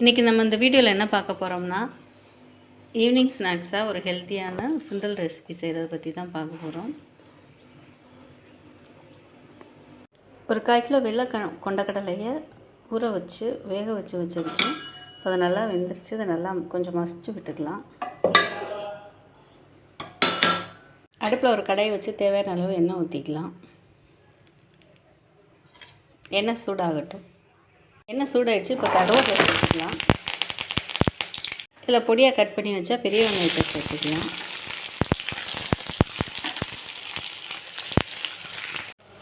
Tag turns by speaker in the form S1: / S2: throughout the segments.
S1: இன்றைக்கி நம்ம இந்த வீடியோவில் என்ன பார்க்க போகிறோம்னா ஈவினிங் ஸ்நாக்ஸாக ஒரு ஹெல்த்தியான சுண்டல் ரெசிபி செய்கிறத பற்றி தான் பார்க்க போகிறோம் ஒரு கால் கிலோ வெள்ளை க கொண்டக்கடலையை ஊற வச்சு வேக வச்சு வச்சுருக்கேன். அதை நல்லா வெந்துருச்சு. அதை நல்லா கொஞ்சம் மசிச்சு விட்டுக்கலாம். அடுப்பில் ஒரு கடையை வச்சு தேவையான அளவு எண்ணெய் ஊற்றிக்கலாம் எண்ணெய் சூடாகட்டும். எண்ணெய் சூடாகிடுச்சு இப்போ கருவேப்பிலை சேர்த்துக்கலாம் இதில் பொடியாக கட் பண்ணி வச்சா பெரிய வெங்காயத்தை சேர்த்துக்கலாம்.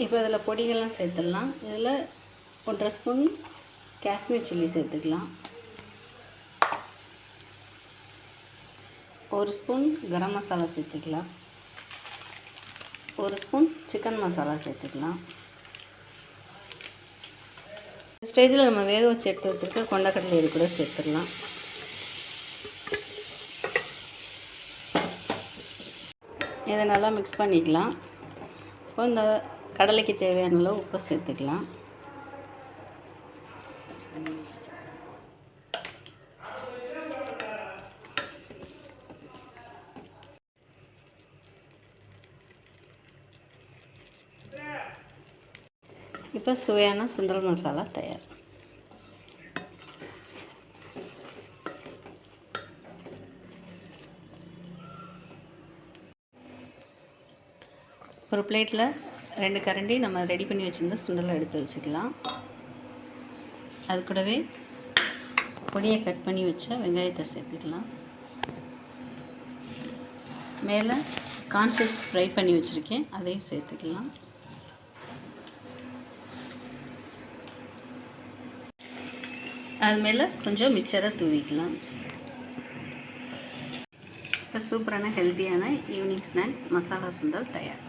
S1: இப்போ இதில் பொடிகள்லாம் சேர்த்துடலாம். இதில் ஒன்றரை ஸ்பூன் காஷ்மீர் சில்லி சேர்த்துக்கலாம். ஒரு ஸ்பூன் கரம் மசாலா சேர்த்துக்கலாம். ஒரு ஸ்பூன் சிக்கன் மசாலா சேர்த்துக்கலாம். ஸ்டேஜில் நம்ம வேக வச்சு எடுத்து வச்சுருக்க கொண்டக்கடலை இது கூட சேர்த்துடலாம். இதை நல்லா மிக்ஸ் பண்ணிக்கலாம். இப்போ இந்த கடலைக்கு தேவையான அளவு உப்பு சேர்த்துக்கலாம். இப்போ சுவையான சுண்டல் மசாலா தயார். ஒரு பிளேட்டில் ரெண்டு கரண்டி நம்ம ரெடி பண்ணி வச்சுருந்த சுண்டலை எடுத்து வச்சுக்கலாம். அது கூடவே பொடியை கட் பண்ணி வச்ச வெங்காயத்தை சேர்த்துக்கலாம். மேலே கான்செப்ட் ஃப்ரை பண்ணி வச்சுருக்கேன் அதையும் சேர்த்துக்கலாம். அது மேலே கொஞ்சம் மிச்சரை தூவிக்கலாம். இப்போ சூப்பரான ஹெல்த்தியான ஈவினிங் ஸ்நாக்ஸ் மசாலா சுண்டல் தயார்.